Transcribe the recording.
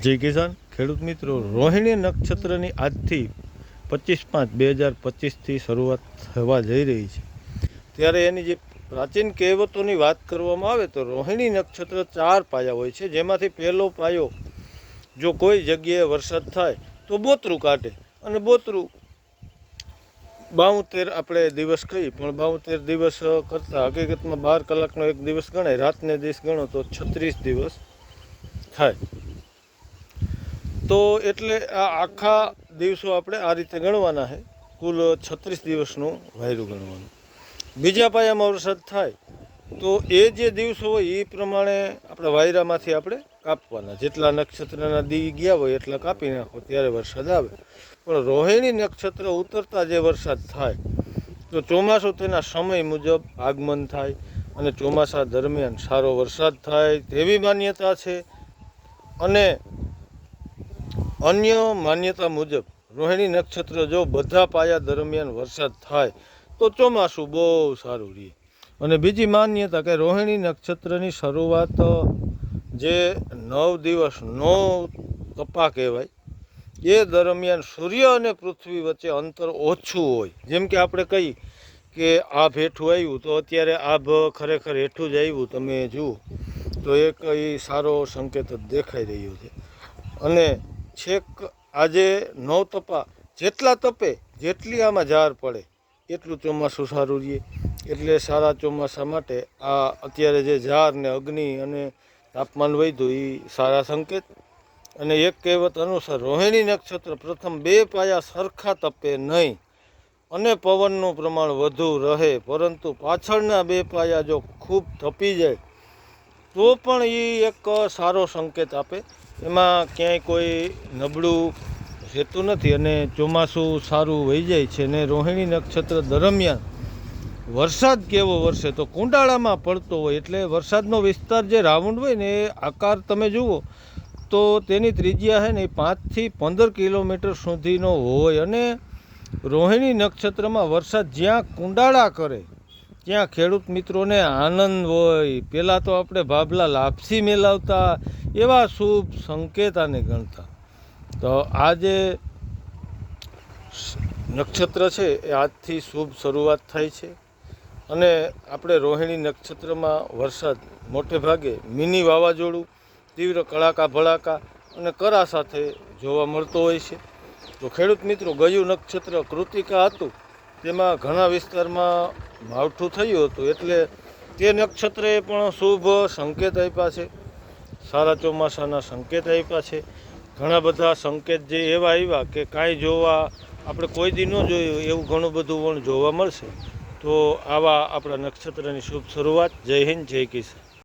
જય કિસાન, ખેડૂત મિત્રો, રોહિણી નક્ષત્રની આજથી પચીસ પાંચ, બે હજાર પચીસથી શરૂઆત થવા જઈ રહી છે. ત્યારે એની જે પ્રાચીન કહેવતોની વાત કરવામાં આવે તો રોહિણી નક્ષત્ર ચાર પાયા હોય છે. જેમાંથી પહેલો પાયો, જો કોઈ જગ્યાએ વરસાદ થાય તો બોતરું કાઢે અને બોતરું બાઉતેર આપણે દિવસ કહીએ, પણ બાઉતેર દિવસ કરતાં હકીકતમાં બાર કલાકનો એક દિવસ ગણાય. રાતને દિવસ ગણો તો છત્રીસ દિવસ થાય. તો એટલે આ આખા દિવસો આપણે આ રીતે ગણવાના છે. કુલ છત્રીસ દિવસનું વાયરું ગણવાનું. બીજા પાયામાં વરસાદ થાય, તો એ જે દિવસો હોય એ પ્રમાણે આપણે વાયરામાંથી આપણે કાપવાના. જેટલા નક્ષત્રના દી ગયા હોય એટલા કાપી નાખો, ત્યારે વરસાદ આવે. પણ રોહિણી નક્ષત્ર ઉતરતા જે વરસાદ થાય, તો ચોમાસું તેના સમય મુજબ આગમન થાય અને ચોમાસા દરમિયાન સારો વરસાદ થાય તેવી માન્યતા છે. અને અન્ય માન્યતા મુજબ, રોહિણી નક્ષત્ર જો બધા પાયા દરમિયાન વરસાદ થાય, તો ચોમાસું બહુ સારું રહે. અને બીજી માન્યતા કે રોહિણી નક્ષત્રની શરૂઆત, જે નવ દિવસ નવ તપા કહેવાય, એ દરમિયાન સૂર્ય અને પૃથ્વી વચ્ચે અંતર ઓછું હોય. જેમ કે આપણે કહી કે આભ હેઠું આવ્યું, તો અત્યારે આભ ખરેખર હેઠું જ આવ્યું, તમે જુઓ. તો એક એ સારો સંકેત જ દેખાઈ રહ્યો છે. અને છેક આજે નવ તપા, જેટલા તપે જેટલી આમાં ઝાર પડે, એટલું ચોમાસું સારું રહીએ એટલે સારા ચોમાસા માટે આ અત્યારે જે ઝાર ને અગ્નિ અને તાપમાન વધ્યું એ સારા સંકેત. અને એક કહેવત અનુસાર, રોહિણી નક્ષત્ર પ્રથમ બે પાયા સરખા તપે નહીં. અને પવનનું પ્રમાણ વધુ રહે, પરંતુ પાછળના બે પાયા જો ખૂબ તપી જાય તો પણ એ એક સારો સંકેત આપે. એમાં ક્યાંય કોઈ નબળું રહેતું નથી અને ચોમાસું સારું વહી જાય છે ને રોહિણી નક્ષત્ર દરમિયાન વરસાદ કેવો વરસે તો કુંડાળામાં પડતો હોય એટલે વરસાદનો વિસ્તાર જે રાઉન્ડ હોય ને એ આકાર તમે જુઓ તો તેની ત્રિજ્યા છે ને એ પાંચથી પંદર કિલોમીટર સુધીનો હોય અને રોહિણી નક્ષત્રમાં વરસાદ જ્યાં કુંડાળા કરે ત્યાં ખેડૂત મિત્રોને આનંદ હોય પહેલાં તો આપણે ભાભલા લાપસી મેલાવતા, એવા શુભ સંકેત આને ગણતા. તો આ જે નક્ષત્ર છે, એ આજથી શુભ શરૂઆત થાય છે. અને આપણે રોહિણી નક્ષત્રમાં વરસાદ મોટે ભાગે મિની વાવાઝોડું, તીવ્ર કડાકા ભડાકા અને કરા સાથે જોવા મળતો હોય છે. તો ખેડૂત મિત્રો, ગયું નક્ષત્ર કૃતિકા હતું. તેમાં ઘણા વિસ્તારમાં માવઠું થયું હતું એટલે તે નક્ષત્રએ પણ શુભ સંકેત આપ્યા છે. સારા ચોમાસાના સંકેત આપ્યા છે. ઘણા બધા સંકેત જે એવા આવ્યા કે કાંઈ જોવા આપણે કોઈ દી ન જોયું, એવું ઘણું બધું પણ જોવા મળશે. તો આવા આપણા નક્ષત્રની શુભ શરૂઆત. જય હિન્દ, જય કિસાન.